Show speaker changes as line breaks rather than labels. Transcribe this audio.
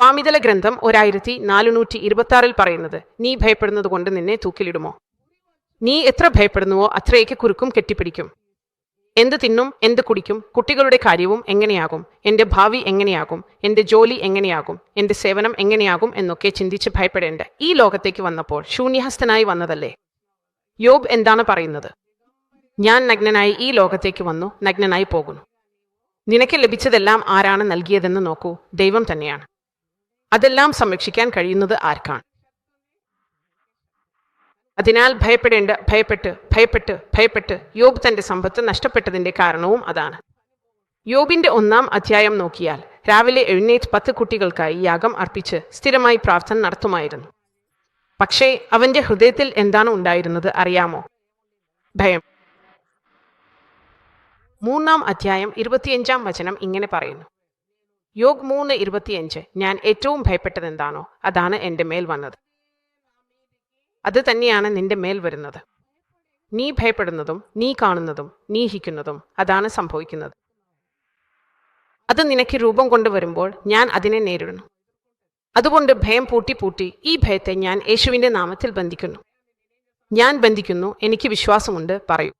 പാമിതല ഗ്രന്ഥം ഒരായിരത്തി നാലുനൂറ്റി ഇരുപത്തി പറയുന്നത് നീ ഭയപ്പെടുന്നത് കൊണ്ട് നിന്നെ തൂക്കിലിടുമോ? നീ എത്ര ഭയപ്പെടുന്നുവോ അത്രയൊക്കെ കുരുക്കും കെട്ടിപ്പിടിക്കും. എന്ത് തിന്നും എന്ത് കുടിക്കും കുട്ടികളുടെ കാര്യവും എങ്ങനെയാകും? എന്റെ ഭാവി എങ്ങനെയാകും? എന്റെ ജോലി എങ്ങനെയാകും? എന്റെ സേവനം എങ്ങനെയാകും? എന്നൊക്കെ ചിന്തിച്ച് ഭയപ്പെടേണ്ട ഈ ലോകത്തേക്ക് വന്നപ്പോൾ ശൂന്യഹസ്തനായി വന്നതല്ലേ? യോബ് എന്താണ് പറയുന്നത്? ഞാൻ നഗ്നനായി ഈ ലോകത്തേക്ക് വന്നു നഗ്നനായി പോകുന്നു. നിനക്ക് ലഭിച്ചതെല്ലാം ആരാണ് നൽകിയതെന്ന് നോക്കൂ ദൈവം തന്നെയാണ്. അതെല്ലാം സംരക്ഷിക്കാൻ കഴിയുന്നത് ആർക്കാണ്? അതിനാൽ ഭയപ്പെടേണ്ട ഭയപ്പെട്ട് ഭയപ്പെട്ട് ഭയപ്പെട്ട് യോബ് തന്റെ സമ്പത്ത് നഷ്ടപ്പെട്ടതിന്റെ കാരണവും അതാണ്. യോബിന്റെ ഒന്നാം അധ്യായം നോക്കിയാൽ രാവിലെ എഴുന്നേറ്റ് പത്ത് കുട്ടികൾക്കായി യാഗം അർപ്പിച്ച് സ്ഥിരമായി പ്രാർത്ഥന നടത്തുമായിരുന്നു. പക്ഷേ അവന്റെ ഹൃദയത്തിൽ എന്താണ് ഉണ്ടായിരുന്നത് അറിയാമോ? ഭയം. മൂന്നാം അധ്യായം ഇരുപത്തിയഞ്ചാം വചനം ഇങ്ങനെ പറയുന്നു. യോഗ് മൂന്ന് ഇരുപത്തിയഞ്ച്. ഞാൻ ഏറ്റവും ഭയപ്പെട്ടത് എന്താണോ അതാണ് എന്റെ മേൽ വന്നത്. അത് തന്നെയാണ് നിന്റെ മേൽ വരുന്നത്. നീ ഭയപ്പെടുന്നതും നീ കാണുന്നതും നീ ഹിക്കുന്നതും അതാണ് സംഭവിക്കുന്നത്. അത് നിനക്ക് രൂപം കൊണ്ടുവരുമ്പോൾ ഞാൻ അതിനെ നേരിടുന്നു. അതുകൊണ്ട് ഭയം പൂട്ടി പൂട്ടി ഈ ഭയത്തെ ഞാൻ യേശുവിന്റെ നാമത്തിൽ ബന്ധിക്കുന്നു. ഞാൻ ബന്ധിക്കുന്നു എനിക്ക് വിശ്വാസമുണ്ട് പറയൂ.